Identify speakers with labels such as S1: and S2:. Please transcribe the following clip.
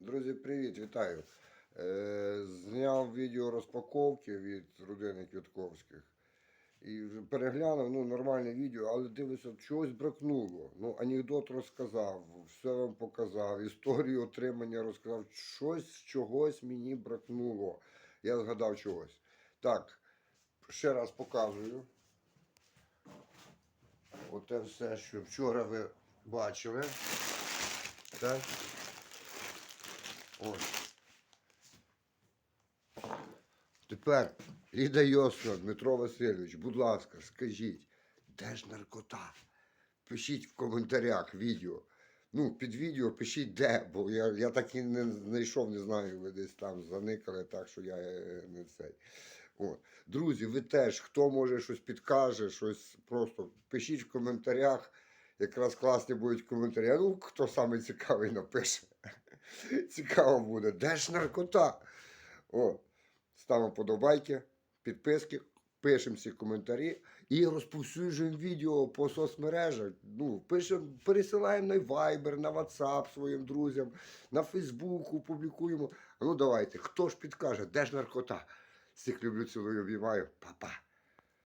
S1: Друзі, привіт, вітаю. Е, зняв відео розпаковки від родини Квітковських. І переглянув, ну, нормальне відео, але дивлюся, чогось бракнуло. Ну, анекдот розказав, все вам показав, історію отримання розказав. Щось чогось мені бракнуло. Я згадав чогось. Так, ще раз показую. Оте все, що вчора ви бачили. Так. Ось. Тепер, Ліда Йосифовна, Дмитро Васильович, будь ласка, скажіть, де ж наркота? Пишіть в коментарях відео. Ну, під відео пишіть де, бо я, я так і не знайшов, не знаю, ви десь там заникали, так що я е, не цей. Друзі, ви теж, хто може щось підкаже, щось просто пишіть в коментарях. Якраз класні будуть коментарі. Ну, хто саме цікавий напише. Цікаво буде. Де ж наркота? О, ставимо подобайки, підписки, пишемо всі коментарі і розповсюджуємо відео по соцмережах. Ну, пишемо, пересилаємо на Viber, на WhatsApp своїм друзям, на Фейсбуку публікуємо. Ну давайте, хто ж підкаже, де ж наркота? Всіх люблю, цілую, обіймаю. Па-па.